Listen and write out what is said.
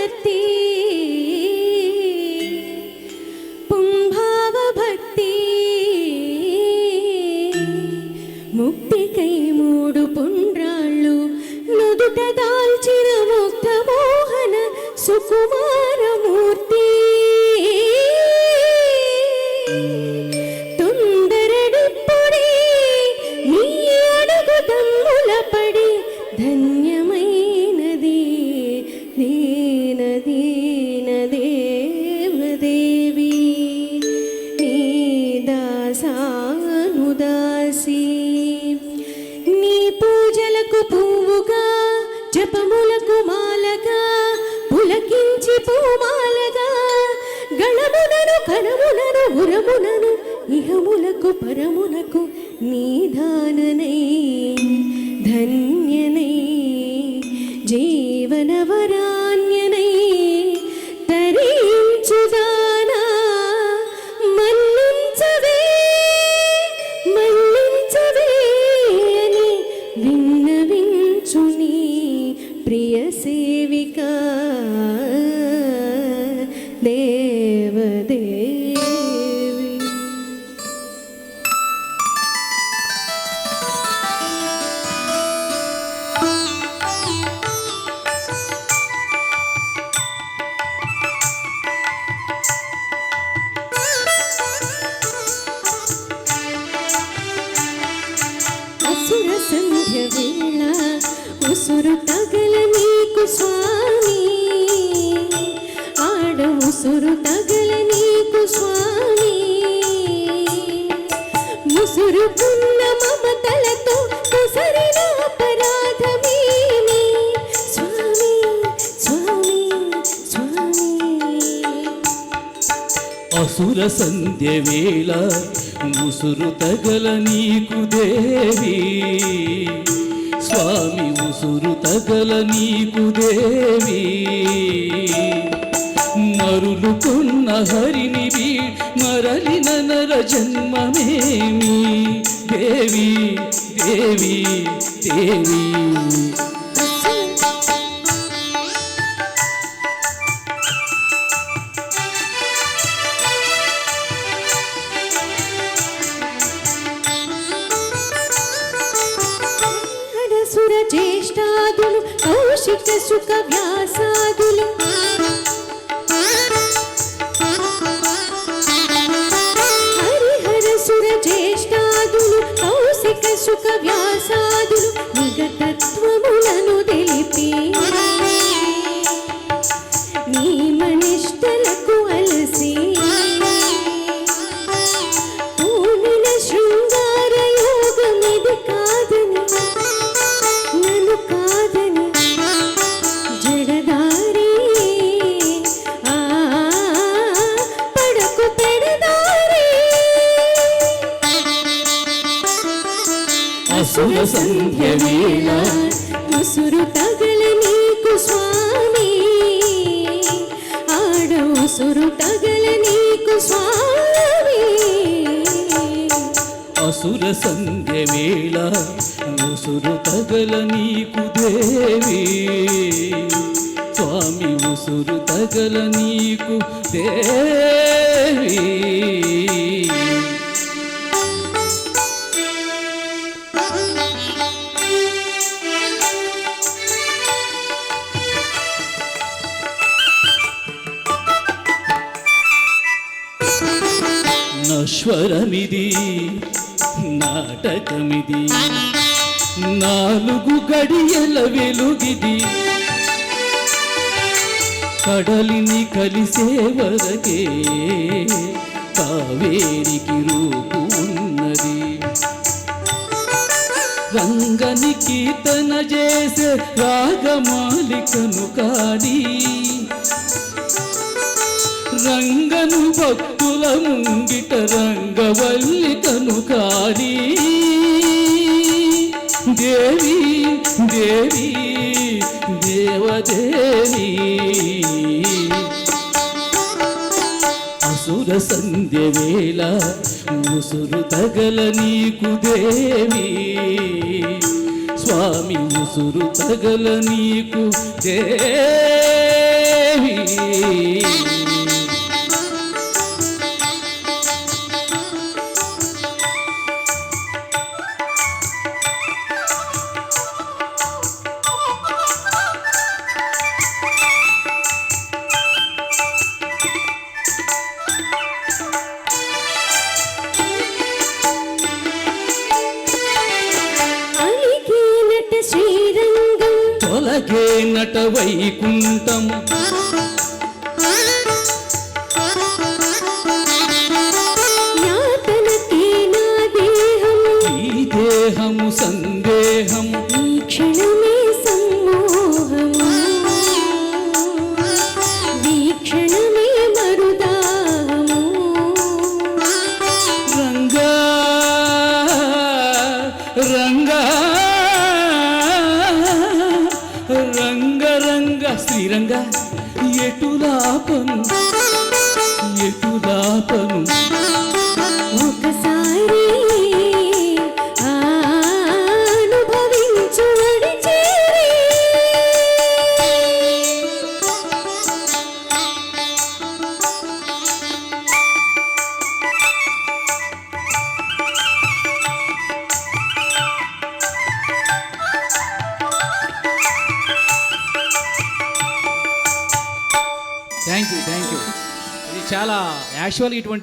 కర్తి పుంభావ భక్తి ముక్తికై మూడు పుండ్రాళ్ళు నుదుట దాల్చిన ముక్త మోహన సుకుమారమూర్తి తొందరడిప్పుడే నీ అడుగు దమ్ములపడి ధన్యమైనది పూమాలగా గణమునను కరమునను ఉరమునను ఇహములకు పరమునకు నీదాననై ధన్యనై జీవనవరాన్యనై తరించుదానా మన్నించవే మన్నించవే అని విన్నవించుని ప్రియ సేవిక సంధ్య వేళ ఉసురు తగల నీకు స్వామి. ఆడ ఉసురు తగల నీకు స్వామి. ముసురుకున్న అసుర సంధ్య వేళ ఉసురు తగల నీకు దేవి. స్వామి ఉసురు తగల నీకు దేవి. మరులుకున్న హరినివి మరలిన నర జన్మమేమి. దేవి దేవి దేవి. హరసుర కౌశిక సుఖ వ్యాసాదులు హరిహరసుర జ్యేష్ఠాదులు కౌశిక సుఖ వ్యాసాదులు అసుర సంధ్య వేళ ఉసురు తగల నీకు స్వామి ఆడ ముసురు తగల నీకు స్వామి అసుర సంధ్య వేళ ముసురు తగల నీకు దేవి స్వామి ముసురు తగల నీకు దేవి. నశ్వరమిది నాటకమిది నాలుగు గడియల వెలుగిది. కడలిని కలిసే వరకే కావేరికి రూపు ఉన్నది. రంగని కీర్తన చేసే రాగమాలికను కాడి రంగను భక్తుల ముంగిట రంగవల్లికను కాని దేవి దేవి దేవదేవి. అసుర సంధ్య వేళ ముసురు తగల నీకు దేవి. స్వామి ముసురు తగల నీకు దేవి. తొలగే నట వైకుంఠము శ్రీరంగ ఎటులాపను ఎటులాపను. చాలా యాక్చువల్ ఇటువంటి